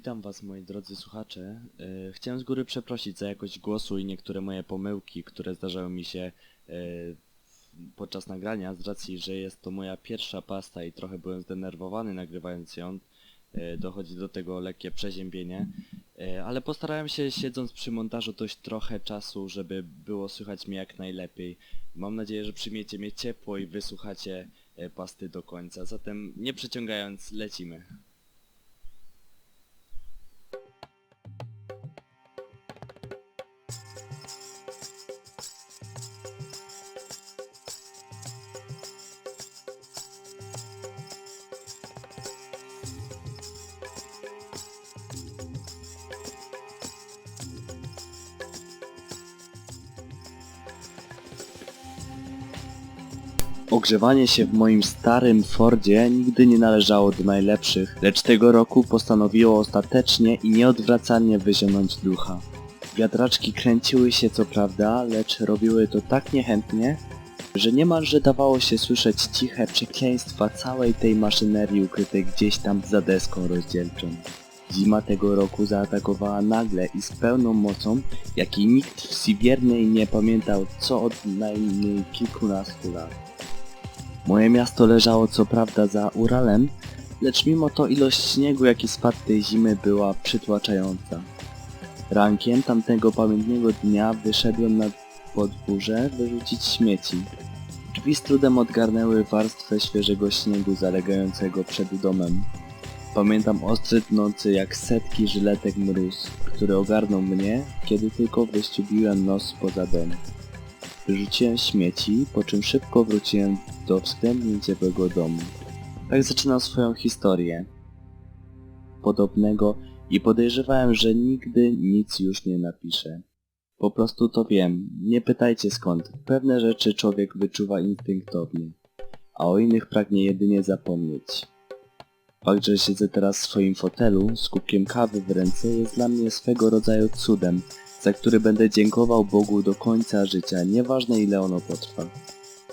Witam Was moi drodzy słuchacze. E, Chciałem z góry przeprosić za jakość głosu i niektóre moje pomyłki, które zdarzały mi się e, podczas nagrania, z racji, że jest to moja pierwsza pasta i trochę byłem zdenerwowany nagrywając ją. E, Dochodzi do tego lekkie przeziębienie, ale postarałem się siedząc przy montażu dość trochę czasu, żeby było słychać mnie jak najlepiej. Mam nadzieję, że przyjmiecie mnie ciepło i wysłuchacie pasty do końca. Zatem nie przeciągając, lecimy. Ogrzewanie się w moim starym Fordzie nigdy nie należało do najlepszych, lecz tego roku postanowiło ostatecznie i nieodwracalnie wyzionąć ducha. Wiatraczki kręciły się co prawda, lecz robiły to tak niechętnie, że niemalże dawało się słyszeć ciche przekleństwa całej tej maszynerii ukrytej gdzieś tam za deską rozdzielczą. Zima tego roku zaatakowała nagle i z pełną mocą, jakiej nikt w Siwiernej nie pamiętał co od najmniej kilkunastu lat. Moje miasto leżało co prawda za Uralem, lecz mimo to ilość śniegu jaki spadł tej zimy była przytłaczająca. Rankiem tamtego pamiętnego dnia wyszedłem na podwórze wyrzucić śmieci. Drzwi z trudem odgarnęły warstwę świeżego śniegu zalegającego przed domem. Pamiętam ostry tnący jak setki żyletek mróz, który ogarnął mnie, kiedy tylko wyściubiłem nos poza dom. Wyrzuciłem śmieci, po czym szybko wróciłem do względnie ciepłego domu. Tak zaczynam swoją historię. Podobnego i podejrzewałem, że nigdy nic już nie napiszę. Po prostu to wiem, nie pytajcie skąd. Pewne rzeczy człowiek wyczuwa instynktownie, a o innych pragnie jedynie zapomnieć. Fakt, że siedzę teraz w swoim fotelu z kubkiem kawy w ręce jest dla mnie swego rodzaju cudem, za który będę dziękował Bogu do końca życia, nieważne ile ono potrwa.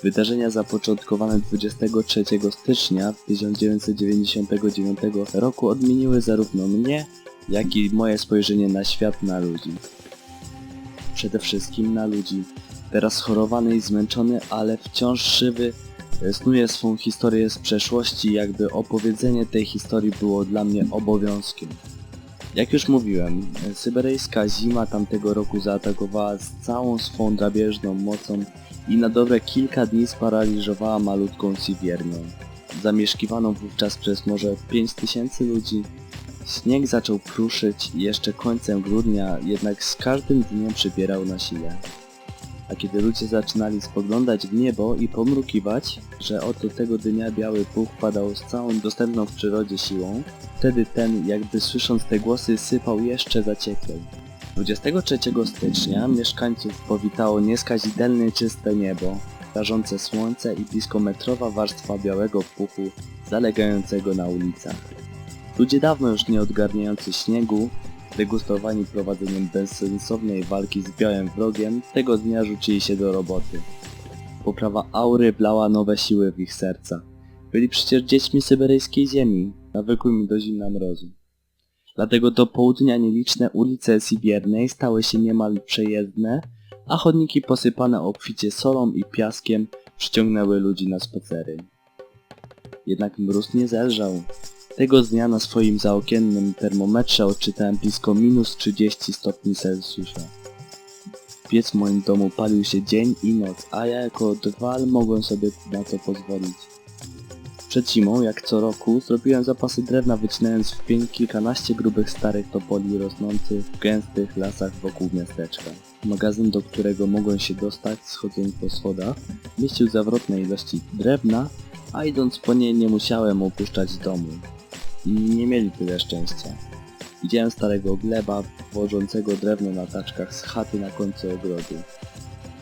Wydarzenia zapoczątkowane 23 stycznia 1999 roku odmieniły zarówno mnie, jak i moje spojrzenie na świat, na ludzi. Przede wszystkim na ludzi. Teraz schorowany i zmęczony, ale wciąż żywy, snuje swą historię z przeszłości, jakby opowiedzenie tej historii było dla mnie obowiązkiem. Jak już mówiłem, syberyjska zima tamtego roku zaatakowała z całą swą drapieżną mocą i na dobre kilka dni sparaliżowała malutką Siwiernię, zamieszkiwaną wówczas przez może 5000 ludzi. Śnieg zaczął kruszyć jeszcze końcem grudnia, jednak z każdym dniem przybierał na sile. A kiedy ludzie zaczynali spoglądać w niebo i pomrukiwać, że oto tego dnia biały puch padał z całą dostępną w przyrodzie siłą, wtedy ten, jakby słysząc te głosy, sypał jeszcze zacieklej. 23 stycznia mieszkańców powitało nieskazitelnie czyste niebo, rażące słońce i bliskometrowa warstwa białego puchu zalegającego na ulicach. Ludzie dawno już nie odgarniający śniegu, degustowani prowadzeniem bezsensownej walki z białym wrogiem, tego dnia rzucili się do roboty. Poprawa aury blała nowe siły w ich serca. Byli przecież dziećmi syberyjskiej ziemi, nawykłymi do zimna mrozu. Dlatego do południa nieliczne ulice Sibiernej stały się niemal przejezdne, a chodniki posypane obficie solą i piaskiem przyciągnęły ludzi na spacery. Jednak mróz nie zelżał. Tego dnia na swoim zaokiennym termometrze odczytałem blisko minus 30 stopni Celsjusza. Piec w moim domu palił się dzień i noc, a ja jako drwal mogłem sobie na to pozwolić. Przed zimą, jak co roku, zrobiłem zapasy drewna wycinając w pień kilkanaście grubych starych topoli rosnących w gęstych lasach wokół miasteczka. Magazyn, do którego mogłem się dostać schodząc po schodach, mieścił zawrotne ilości drewna, a idąc po nie nie musiałem opuszczać domu. Nie mieli tyle szczęścia. Widziałem starego gleba wożącego drewno na taczkach z chaty na końcu ogrodu.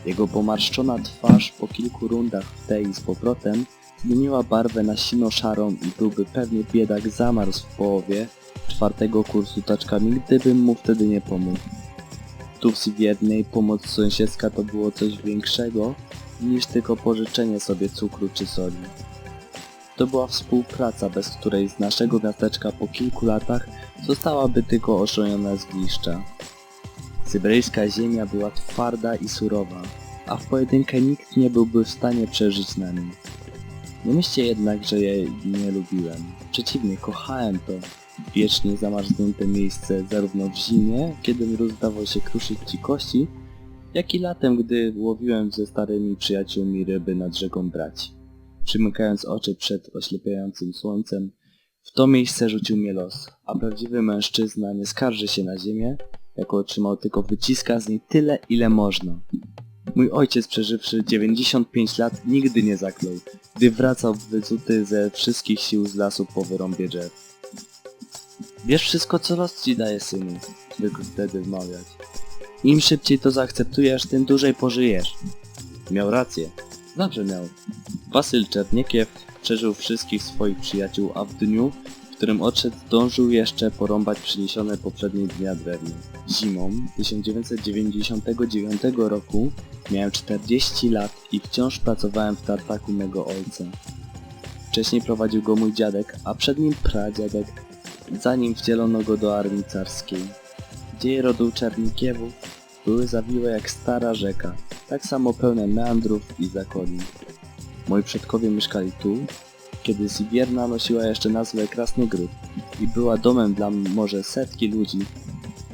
Jego pomarszczona twarz po kilku rundach w tej i z powrotem zmieniła barwę na sino-szarą i byłby pewnie biedak zamarzł w połowie czwartego kursu taczkami, gdybym mu wtedy nie pomógł. Tu w Siwiernej pomoc sąsiedzka to było coś większego niż tylko pożyczenie sobie cukru czy soli. To była współpraca, bez której z naszego miasteczka po kilku latach zostałaby tylko oszojona zgliszcza. Syberyjska ziemia była twarda i surowa, a w pojedynkę nikt nie byłby w stanie przeżyć na niej. Nie myślcie jednak, że jej nie lubiłem. Przeciwnie, kochałem to wiecznie zamarznięte miejsce zarówno w zimie, kiedy mróz zdawał się kruszyć ci kości, jak i latem, gdy łowiłem ze starymi przyjaciółmi ryby nad rzeką Brać. Przymykając oczy przed oślepiającym słońcem, w to miejsce rzucił mnie los, a prawdziwy mężczyzna nie skarży się na ziemię, jako otrzymał tylko wyciska z niej tyle, ile można. Mój ojciec, przeżywszy 95 lat, nigdy nie zaklął, gdy wracał wyzuty ze wszystkich sił z lasu po wyrąbie drzew. Wiesz wszystko, co los ci daje, synu, zwykł wtedy wmawiać. Im szybciej to zaakceptujesz, tym dłużej pożyjesz. Miał rację. Zawsze miał. Wasyl Czerniekiew przeżył wszystkich swoich przyjaciół, a w dniu, w którym odszedł, zdążył jeszcze porąbać przyniesione poprzednie dnia drewno. Zimą 1999 roku miałem 40 lat i wciąż pracowałem w tartaku mego ojca. Wcześniej prowadził go mój dziadek, a przed nim pradziadek, zanim wdzielono go do armii carskiej. Dzieje rodu Czernikiewów były zawiłe jak stara rzeka, tak samo pełne meandrów i zakolin. Moi przodkowie mieszkali tu, kiedy Sibierna nosiła jeszcze nazwę Krasny Gród i była domem dla może setki ludzi.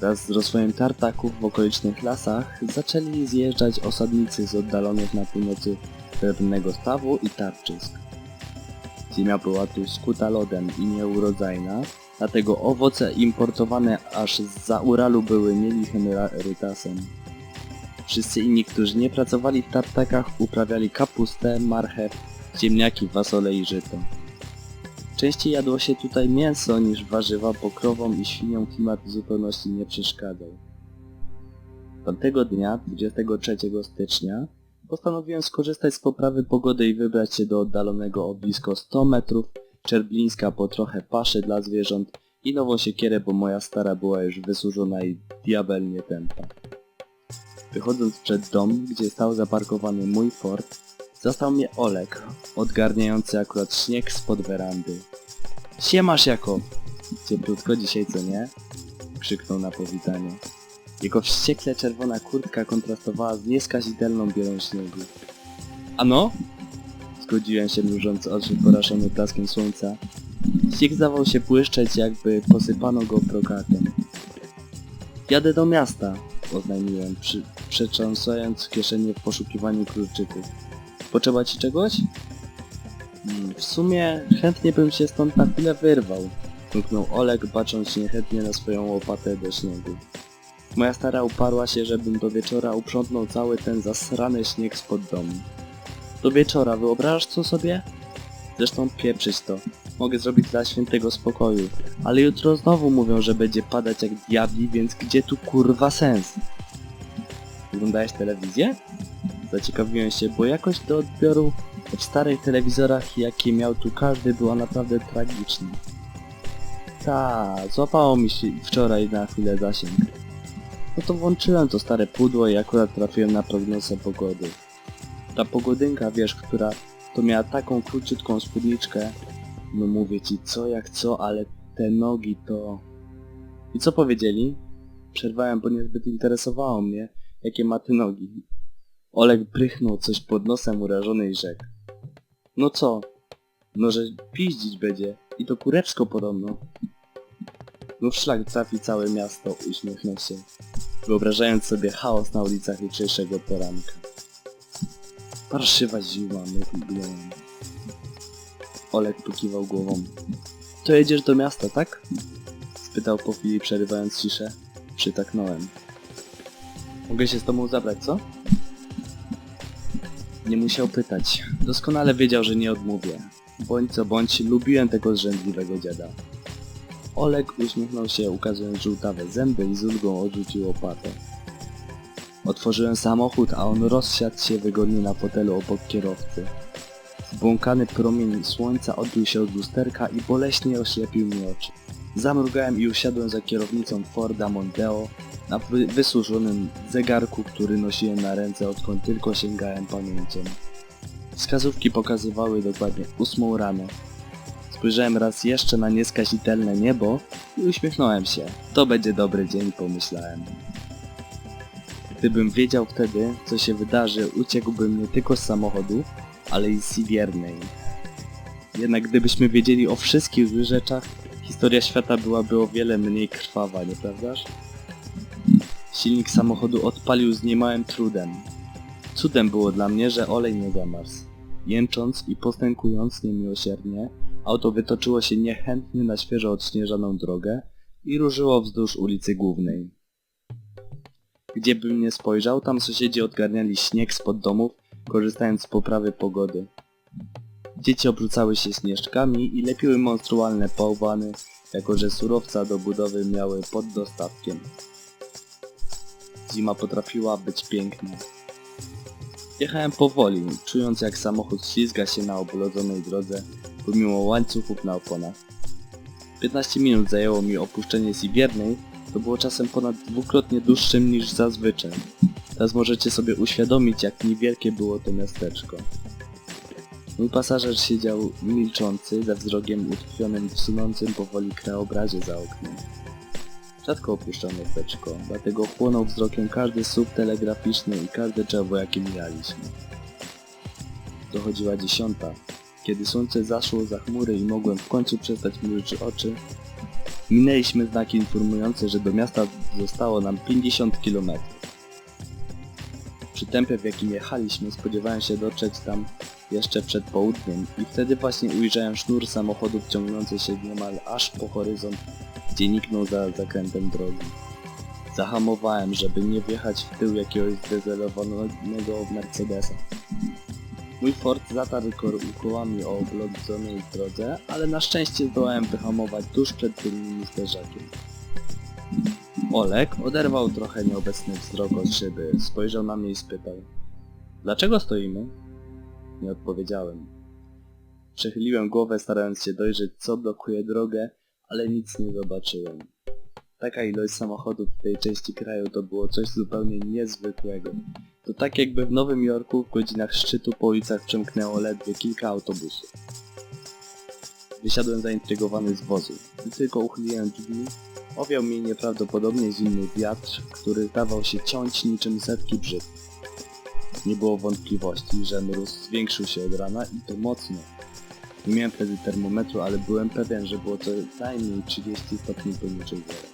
Wraz z rozwojem tartaków w okolicznych lasach zaczęli zjeżdżać osadnicy z oddalonych na północy Srebrnego Stawu i Tarczysk. Ziemia była tu skuta lodem i nieurodzajna, dlatego owoce importowane aż z Uralu były nielichem rytasem. Wszyscy inni, którzy nie pracowali w tartakach, uprawiali kapustę, marchew, ziemniaki, fasole i żyto. Częściej jadło się tutaj mięso niż warzywa, bo krowom i świniom klimat w zupełności nie przeszkadzał. Tamtego dnia, 23 stycznia, postanowiłem skorzystać z poprawy pogody i wybrać się do oddalonego o blisko 100 metrów Czerblińska po trochę paszy dla zwierząt i nową siekierę, bo moja stara była już wysłużona i diabelnie tępa. Wychodząc przed dom, gdzie stał zaparkowany mój Ford, zastał mnie Olek, odgarniający akurat śnieg spod werandy. Siemasz jako! Cieplutko dzisiaj, co nie? Krzyknął na powitanie. Jego wściekle czerwona kurtka kontrastowała z nieskazitelną bielą śniegu. Ano? Zgodziłem się mrużąc oczy poraszony blaskiem słońca. Śnieg zdawał się błyszczeć, jakby posypano go brokatem. Jadę do miasta, oznajmiłem, przy, przetrząsając kieszenie w poszukiwaniu kluczyków. Potrzeba ci czegoś? Hmm, w sumie chętnie bym się stąd na chwilę wyrwał. Mruknął Olek, bacząc niechętnie na swoją łopatę do śniegu. Moja stara uparła się, żebym do wieczora uprzątnął cały ten zasrany śnieg spod domu. Do wieczora, wyobrażasz co sobie? Zresztą pieprzyć to. Mogę zrobić dla świętego spokoju. Ale jutro znowu mówią, że będzie padać jak diabli, więc gdzie tu kurwa sens? Oglądałeś telewizję? Zaciekawiłem się, bo jakość do odbioru w starych telewizorach, jakie miał tu każdy, była naprawdę tragiczna. Ta, złapało mi się wczoraj na chwilę zasięg. No to włączyłem to stare pudło i akurat trafiłem na prognozę pogody. Ta pogodynka, wiesz, która to miała taką króciutką spódniczkę. No mówię ci co jak co, ale te nogi to... I co powiedzieli? Przerwałem, bo niezbyt interesowało mnie, jakie ma te nogi. Olek prychnął coś pod nosem urażony i rzekł. No co? No, że piździć będzie. I to kurewsko podobno. No w trafi całe miasto, uśmiechnął się, wyobrażając sobie chaos na ulicach jutrzejszego poranka. Parszywa ziła, myślałem. Olek pokiwał głową. To jedziesz do miasta, tak? Spytał po chwili, przerywając ciszę. Przytaknąłem. Mogę się z tobą zabrać, co? Nie musiał pytać. Doskonale wiedział, że nie odmówię. Bądź co bądź, lubiłem tego zrzędliwego dziada. Olek uśmiechnął się, ukazując żółtawe zęby i z ulgą odrzucił łopatę. Otworzyłem samochód, a on rozsiadł się wygodnie na fotelu obok kierowcy. Zbłąkany promień słońca odbił się od lusterka i boleśnie oślepił mi oczy. Zamrugałem i usiadłem za kierownicą Forda Mondeo na wy wysłużonym zegarku, który nosiłem na ręce odkąd tylko sięgałem pamięcią. Wskazówki pokazywały dokładnie ósmą rano, Spojrzałem raz jeszcze na nieskazitelne niebo i uśmiechnąłem się. To będzie dobry dzień, pomyślałem. Gdybym wiedział wtedy, co się wydarzy, uciekłbym nie tylko z samochodu, ale i z Siwiernej. Jednak gdybyśmy wiedzieli o wszystkich złych rzeczach, historia świata byłaby o wiele mniej krwawa, nieprawdaż? Silnik samochodu odpalił z niemałym trudem. Cudem było dla mnie, że olej nie zamarzł. Jęcząc i postękując niemiłosiernie, auto wytoczyło się niechętnie na świeżo odśnieżoną drogę i ruszyło wzdłuż ulicy głównej. Gdzie bym nie spojrzał, tam sąsiedzi odgarniali śnieg spod domów, korzystając z poprawy pogody. Dzieci obrzucały się śnieżkami i lepiły monstrualne bałwany, jako że surowca do budowy miały pod dostatkiem. Zima potrafiła być piękna. Jechałem powoli, czując jak samochód ślizga się na oblodzonej drodze, pomimo łańcuchów na oponach. 15 minut zajęło mi opuszczenie Siwiernej, to było czasem ponad dwukrotnie dłuższym niż zazwyczaj. Teraz możecie sobie uświadomić, jak niewielkie było to miasteczko. Mój pasażer siedział milczący, ze wzrokiem utkwionym w sunącym powoli krajobrazie za oknem. Rzadko opuszczał miasteczko, dlatego chłonął wzrokiem każdy słup telegraficzny i każde drzewo, jakie mijaliśmy. Dochodziła dziesiąta. Kiedy słońce zaszło za chmury i mogłem w końcu przestać mrużyć oczy, minęliśmy znaki informujące, że do miasta zostało nam 50 km. Przy tempie, w jakim jechaliśmy, spodziewałem się dotrzeć tam jeszcze przed południem i wtedy właśnie ujrzałem sznur samochodów ciągnący się niemal aż po horyzont, gdzie niknął za zakrętem drogi. Zahamowałem, żeby nie wjechać w tył jakiegoś zdezelowanego Mercedesa. Mój Ford zatarł ko- kołami o oblodzonej drodze, ale na szczęście zdołałem wyhamować tuż przed tylnym zderzakiem. Olek oderwał trochę nieobecny wzrok od szyby, spojrzał na mnie i spytał Dlaczego stoimy? Nie odpowiedziałem. Przechyliłem głowę starając się dojrzeć co blokuje drogę, ale nic nie zobaczyłem. Taka ilość samochodów w tej części kraju to było coś zupełnie niezwykłego. To tak jakby w Nowym Jorku w godzinach szczytu po ulicach przemknęło ledwie kilka autobusów. Wysiadłem zaintrygowany z wozu. Gdy tylko uchyliłem drzwi, owiał mnie nieprawdopodobnie zimny wiatr, który zdawał się ciąć niczym setki brzyt. Nie było wątpliwości, że mróz zwiększył się od rana i to mocno. Nie miałem wtedy termometru, ale byłem pewien, że było to najmniej 30 stopni poniżej zera.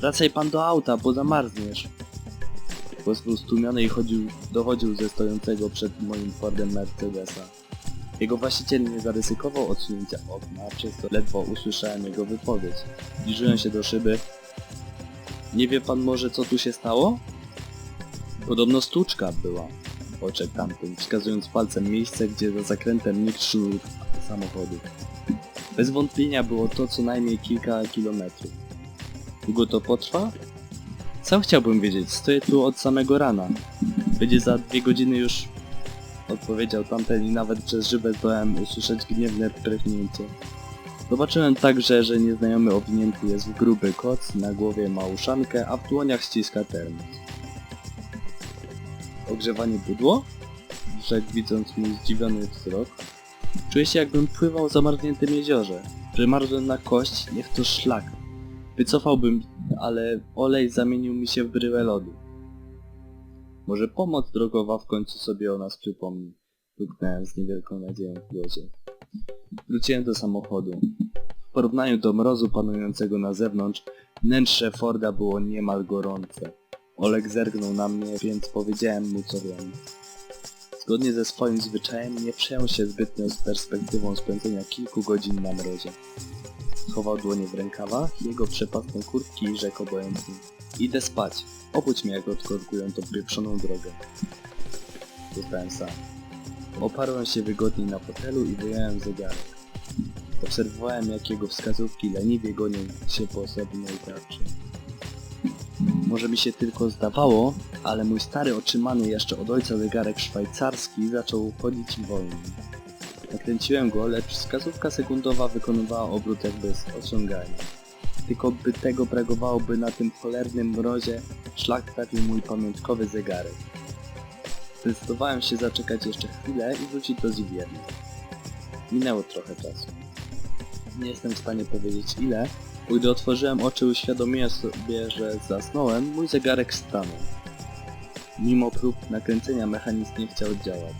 Wracaj pan do auta, bo zamarzniesz. Głos był stłumiony i chodził, dochodził ze stojącego przed moim Fordem Mercedesa. Jego właściciel nie zaryzykował odsunięcia okna, przez co ledwo usłyszałem jego wypowiedź. Zbliżyłem się do szyby. Nie wie pan może co tu się stało? Podobno stłuczka była. Oczek tamtym, wskazując palcem miejsce, gdzie za zakrętem nikt sznur samochodu. Bez wątpienia było to co najmniej kilka kilometrów. Długo to potrwa? Sam chciałbym wiedzieć, stoję tu od samego rana. Będzie za dwie godziny już... Odpowiedział tamten i nawet przez szybę zdołałem usłyszeć gniewne prychnięcie. Zobaczyłem także, że nieznajomy owinięty jest w gruby koc, na głowie ma uszankę, a w dłoniach ściska termos. Ogrzewanie pudło? Rzekł widząc mój zdziwiony wzrok. Czuję się jakbym pływał w zamarzniętym jeziorze. Przemarzłem na kość, niech to szlak. Wycofałbym, ale olej zamienił mi się w bryłę lodu. Może pomoc drogowa w końcu sobie o nas przypomni. Luknąłem z niewielką nadzieją w głosie. Wróciłem do samochodu. W porównaniu do mrozu panującego na zewnątrz, wnętrze Forda było niemal gorące. Oleg zergnął na mnie, więc powiedziałem mu co wiem. Zgodnie ze swoim zwyczajem nie przejął się zbytnio z perspektywą spędzenia kilku godzin na mrozie. Schował dłonie w rękawach jego przepasne kurtki i rzekł obojętnie. Idę spać. Obudź mnie jak odkorkują tą pieprzoną drogę. Zostałem sam. Oparłem się wygodniej na fotelu i wyjąłem zegarek. Obserwowałem jak jego wskazówki leniwie gonią się po osobnej tarczy. Może mi się tylko zdawało, ale mój stary otrzymany jeszcze od ojca zegarek szwajcarski zaczął chodzić wolniej. Nakręciłem go, lecz wskazówka sekundowa wykonywała obrót jakby z osiągania. Tylko by tego brakowałoby na tym cholernym mrozie, szlak trafił mój pamiątkowy zegarek. Zdecydowałem się zaczekać jeszcze chwilę i wrócić do Ziwierni. Minęło trochę czasu. Nie jestem w stanie powiedzieć ile, gdy otworzyłem oczy uświadomiłem sobie, że zasnąłem, mój zegarek stanął. Mimo prób nakręcenia mechanizm nie chciał działać.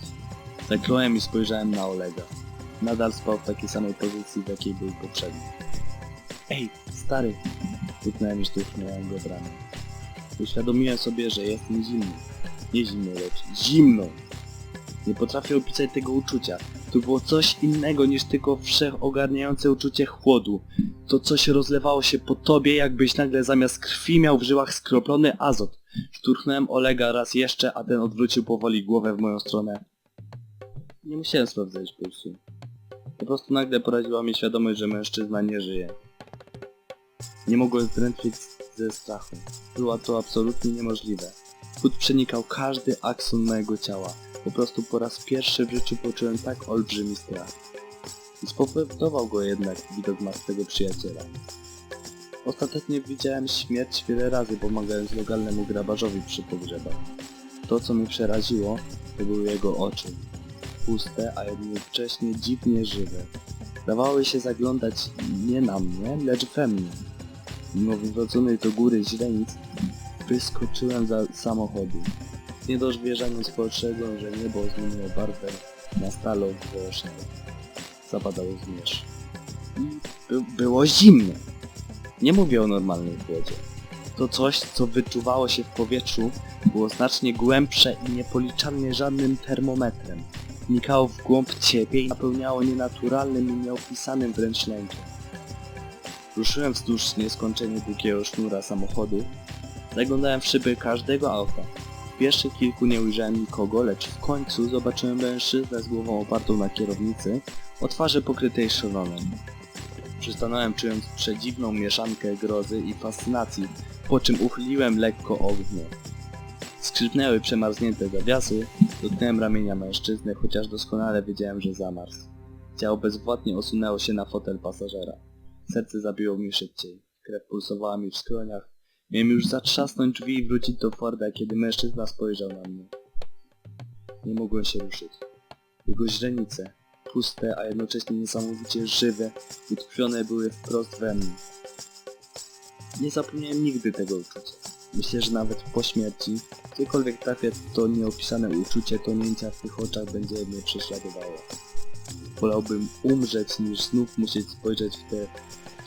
Zakląłem i spojrzałem na Olega. Nadal spał w takiej samej pozycji, w jakiej był poprzednio. Ej, stary! Puknąłem i szturchnąłem go w ramię. Uświadomiłem sobie, że jestem zimny. Nie zimny, lecz zimno! Nie potrafię opisać tego uczucia. To było coś innego niż tylko wszechogarniające uczucie chłodu. To coś rozlewało się po tobie, jakbyś nagle zamiast krwi miał w żyłach skroplony azot. Szturchnąłem Olega raz jeszcze, a ten odwrócił powoli głowę w moją stronę. Nie musiałem sprawdzać pulsu. Po prostu nagle poraziła mnie świadomość, że mężczyzna nie żyje. Nie mogłem zdrętwieć ze strachu. Było to absolutnie niemożliwe. Chód przenikał każdy akson mojego ciała. Po prostu po raz pierwszy w życiu poczułem tak olbrzymi strach. Spowodował go jednak widok martwego przyjaciela. Ostatecznie widziałem śmierć wiele razy pomagając lokalnemu grabarzowi przy pogrzebach. To co mnie przeraziło, to były jego oczy. Puste, a jednocześnie dziwnie żywe. Dawały się zaglądać nie na mnie, lecz we mnie. Mimo wywróconych do góry źrenic, wyskoczyłem za samochodu. Nie dość wierzaniem spostrzegłem, że niebo zmieniło barwę na stalowo-wołoszne. Zapadało zmierzch. I by, było zimno. Nie mówię o normalnej chłodzie. To coś, co wyczuwało się w powietrzu, było znacznie głębsze i niepoliczalnie żadnym termometrem. Wnikało w głąb ciebie i napełniało nienaturalnym i nieopisanym wręcz lękiem. Ruszyłem wzdłuż nieskończenie długiego sznura samochodu. Zaglądałem w szyby każdego auta. W pierwszych kilku nie ujrzałem nikogo, lecz w końcu zobaczyłem mężczyznę z głową opartą na kierownicy, o twarzy pokrytej szronem. Przystanąłem czując przedziwną mieszankę grozy i fascynacji, po czym uchyliłem lekko ognię. Skrzypnęły przemarznięte zawiasy, dotknąłem ramienia mężczyzny, chociaż doskonale wiedziałem, że zamarzł. Ciało bezwładnie osunęło się na fotel pasażera. Serce zabiło mi szybciej. Krew pulsowała mi w skroniach. Miałem już zatrzasnąć drzwi i wrócić do Forda, kiedy mężczyzna spojrzał na mnie. Nie mogłem się ruszyć. Jego źrenice, puste, a jednocześnie niesamowicie żywe, utkwione były wprost we mnie. Nie zapomniałem nigdy tego uczucia. Myślę, że nawet po śmierci, gdziekolwiek trafię, to nieopisane uczucie tonięcia w tych oczach będzie mnie prześladowało. Wolałbym umrzeć, niż znów musieć spojrzeć w te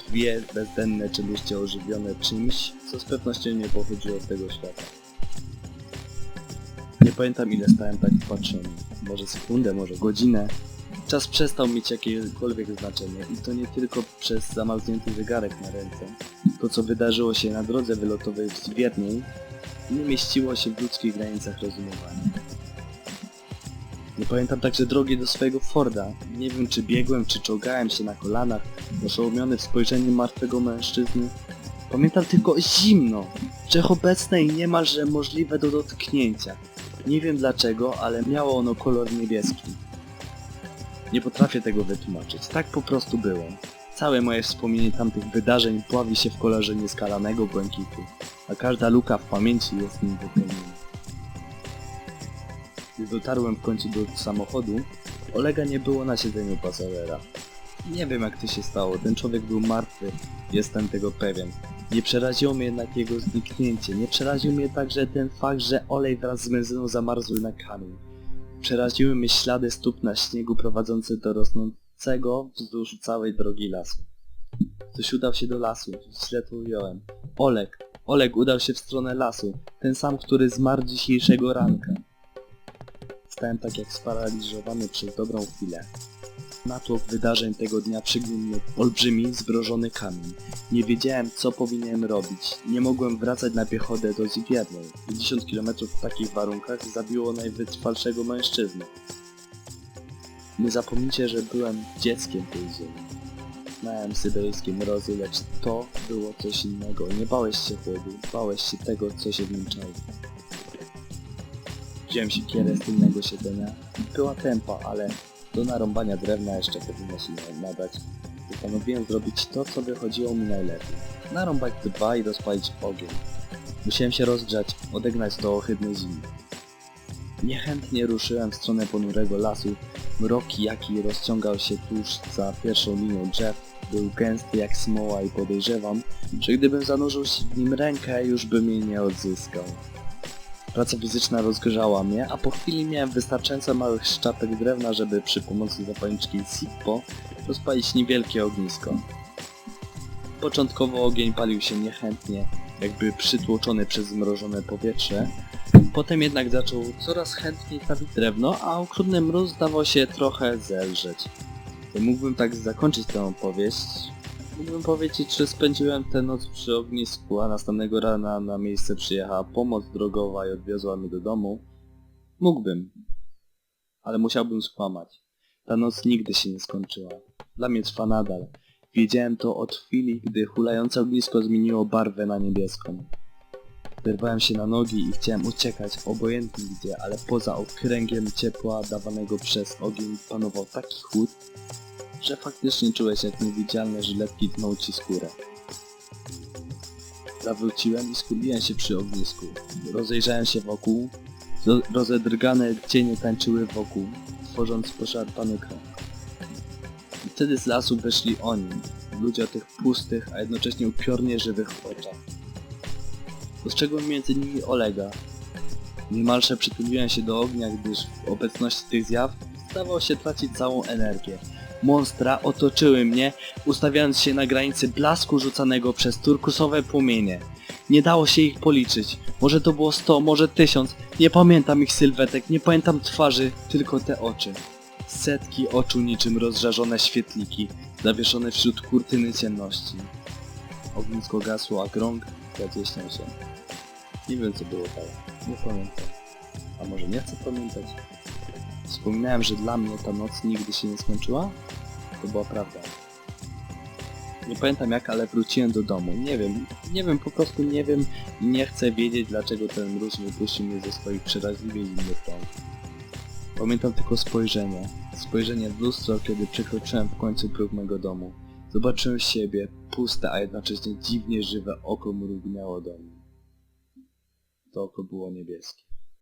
dwie bezdenne czeluście ożywione czymś, co z pewnością nie pochodziło z tego świata. Nie pamiętam ile stałem tak wpatrzony. Może sekundę, może godzinę. Czas przestał mieć jakiekolwiek znaczenie i to nie tylko przez zamarznięty zegarek na ręce. To co wydarzyło się na drodze wylotowej w Zwierniej nie mieściło się w ludzkich granicach rozumowania. Nie pamiętam także drogi do swojego Forda. Nie wiem czy biegłem, czy czołgałem się na kolanach, oszołomiony w spojrzeniu martwego mężczyzny. Pamiętam tylko zimno, wszechobecne i niemalże możliwe do dotknięcia. Nie wiem dlaczego, ale miało ono kolor niebieski. Nie potrafię tego wytłumaczyć, tak po prostu było. Całe moje wspomnienie tamtych wydarzeń pławi się w kolorze nieskalanego błękitu, a każda luka w pamięci jest nim wypełniona. Gdy dotarłem w końcu do samochodu, Olega nie było na siedzeniu pasażera. Nie wiem jak to się stało, ten człowiek był martwy, jestem tego pewien. Nie przeraziło mnie jednak jego zniknięcie, nie przeraził mnie także ten fakt, że olej wraz z benzyną zamarzły na kamień. Przeraziły mnie ślady stóp na śniegu prowadzące do rosnącego wzdłuż całej drogi lasu. Ktoś udał się do lasu, źle to ująłem. Oleg, Oleg udał się w stronę lasu, ten sam, który zmarł dzisiejszego ranka. Stałem tak jak sparaliżowany przez dobrą chwilę. Natłok wydarzeń tego dnia przygnił mnie olbrzymi, zbrożony kamień. Nie wiedziałem, co powinienem robić. Nie mogłem wracać na piechotę do Zibiernej. 50 km w takich warunkach zabiło najwytrwalszego mężczyznę. Nie zapomnijcie, że byłem dzieckiem tej ziemi. Znałem syberyjskie mrozy, lecz to było coś innego. Nie bałeś się chłodu, bałeś się tego, co się w nim czai. Wziąłem siekierę z tylnego siedzenia. Była tempa, ale do narąbania drewna jeszcze powinno się nadać. Postanowiłem zrobić to, co wychodziło mi najlepiej. Narąbać dwa i rozpalić ogień. Musiałem się rozgrzać, odegnać do ohydnej zimy. Niechętnie ruszyłem w stronę ponurego lasu, Mrok jaki rozciągał się tuż za pierwszą linią drzew był gęsty jak smoła i podejrzewam, że gdybym zanurzył się w nim rękę, już bym jej nie odzyskał. Praca fizyczna rozgrzała mnie, a po chwili miałem wystarczająco małych szczapek drewna, żeby przy pomocy zapalniczki Zippo rozpalić niewielkie ognisko. Początkowo ogień palił się niechętnie, jakby przytłoczony przez zmrożone powietrze. Potem jednak zaczął coraz chętniej trawić drewno, a okrutny mróz zdawał się trochę zelżeć. Mógłbym tak zakończyć tę opowieść. Mógłbym powiedzieć, że spędziłem tę noc przy ognisku, a następnego rana na miejsce przyjechała pomoc drogowa i odwiozła mnie do domu. Mógłbym. Ale musiałbym skłamać. Ta noc nigdy się nie skończyła. Dla mnie trwa nadal. Wiedziałem to od chwili, gdy hulające ognisko zmieniło barwę na niebieską. Zerwałem się na nogi i chciałem uciekać, obojętnie gdzie, ale poza okręgiem ciepła dawanego przez ogień panował taki chłód, że faktycznie czułeś jak niewidzialne żyletki tną ci skórę. Zawróciłem i skuliłem się przy ognisku. Rozejrzałem się wokół, Ro- rozedrgane cienie tańczyły wokół, tworząc poszarpany krąg. I wtedy z lasu wyszli oni, ludzie o tych pustych, a jednocześnie upiornie żywych oczach. Dostrzegłem między nimi Olega. Niemalże przytuliłem się do ognia, gdyż w obecności tych zjaw zdawał się tracić całą energię. Monstra otoczyły mnie, ustawiając się na granicy blasku rzucanego przez turkusowe płomienie. Nie dało się ich policzyć. Może to było sto, może tysiąc. Nie pamiętam ich sylwetek, nie pamiętam twarzy, tylko te oczy. Setki oczu niczym rozżarzone świetliki, zawieszone wśród kurtyny ciemności. Ognisko gasło, a grąg zacieśniał się. Nie wiem co było dalej. Nie pamiętam. A może nie chcę pamiętać? Wspominałem, że dla mnie ta noc nigdy się nie skończyła? To była prawda. Nie pamiętam jak, ale wróciłem do domu. Nie wiem, nie wiem, po prostu nie wiem i nie chcę wiedzieć dlaczego ten mróz wypuścił mnie ze swoich przeraźliwie zimnych rąk. Pamiętam tylko spojrzenie. Spojrzenie w lustro, kiedy przekroczyłem w końcu próg mego domu. Zobaczyłem siebie, puste, a jednocześnie dziwnie żywe oko mrugnęło do mnie. To oko było niebieskie.